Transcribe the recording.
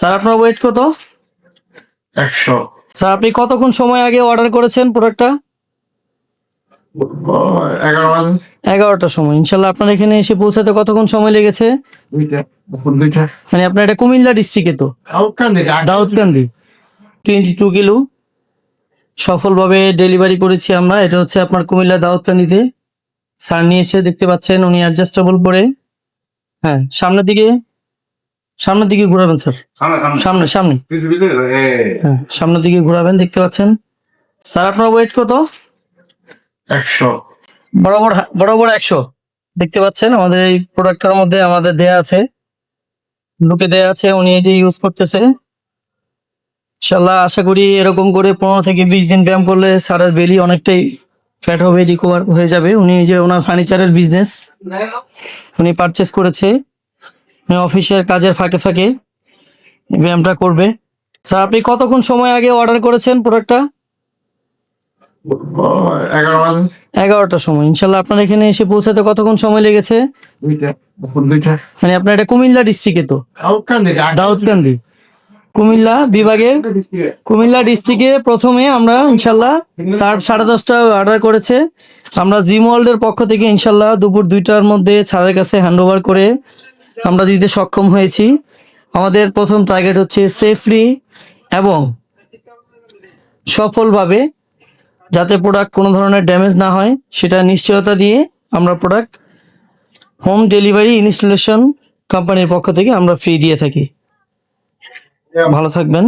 Sir আপনার wait কত? একশো। স্যার আপনি কতক্ষণ সময় আগে অর্ডার করেছেন প্রোডাক্টটা এগারোটার সময়। ইনশাল্লাহ আপনার এখানে এসে পৌঁছাতে কতক্ষণ সময় লেগেছে? মানে আপনার এটা কুমিল্লা ডিস্ট্রিক্টে তো? Daudkandi twenty two kilo. সফলভাবে ডেলিভারি করেছি আমরা। এটা হচ্ছে আপনার কুমিল্লা দাউদকান্দিতে। স্যার নিয়েছে দেখতে পাচ্ছেন উনি অ্যাডজাস্টেবল পরে। হ্যাঁ সামনের দিকে সামনের দিকে ঘোরাবেন স্যার। সামনে সামনে। হ্যাঁ সামনের দিকে ঘোরাবেন দেখতে পাচ্ছেন। স্যার আপনার ওয়েট কত? একশো। বরাবর বরাবর একশো। দেখতে পাচ্ছেন আমাদের এই প্রোডাক্টটার মধ্যে আমাদের দেয়া আছে। লুকে দেয়া আছে উনি এই যে ইউজ করতেছে। ইনশাল্লাহ আশা করি এরকম করে পনেরো থেকে বিশ দিন ব্যায়াম করলে সারের বেলি অনেকটাই ফ্যাট হবে রিকভার হয়ে যাবে। উনি এই যে ওনার ফার্নিচারের বিজনেস উনি পারচেস করেছে। অফিসের কাজের ফাঁকে ফাঁকে ব্যায়ামটা করবে। স্যার আপনি কতক্ষণ সময় আগে অর্ডার করেছেন প্রোডাক্টটা এগারোটার সময়। ইনশাল্লাহ আপনার এখানে এসে পৌঁছাতে কতক্ষণ সময় লেগেছে? মানে আপনার এটা কুমিল্লা ডিস্ট্রিক্টে তো? দাউদকান্দি কুমিল্লা বিভাগের কুমিল্লা ডিস্ট্রিক্টে প্রথমে আমরা ইনশাল্লাহ সাড়ে সাড়ে দশটা অর্ডার করেছে। আমরা জিম ওয়ার্ল্ডের পক্ষ থেকে ইনশাল্লাহ দুপুর দুইটার মধ্যে ছাড়ের কাছে হ্যান্ড ওভার করে আমরা দিতে সক্ষম হয়েছি। আমাদের প্রথম টার্গেট হচ্ছে সেফলি এবং সফলভাবে যাতে প্রোডাক্ট কোনো ধরনের ড্যামেজ না হয় সেটা নিশ্চয়তা দিয়ে আমরা প্রোডাক্ট হোম ডেলিভারি ইনস্টলেশন কোম্পানির পক্ষ থেকে আমরা ফ্রি দিয়ে থাকি। ভালো থাকবেন।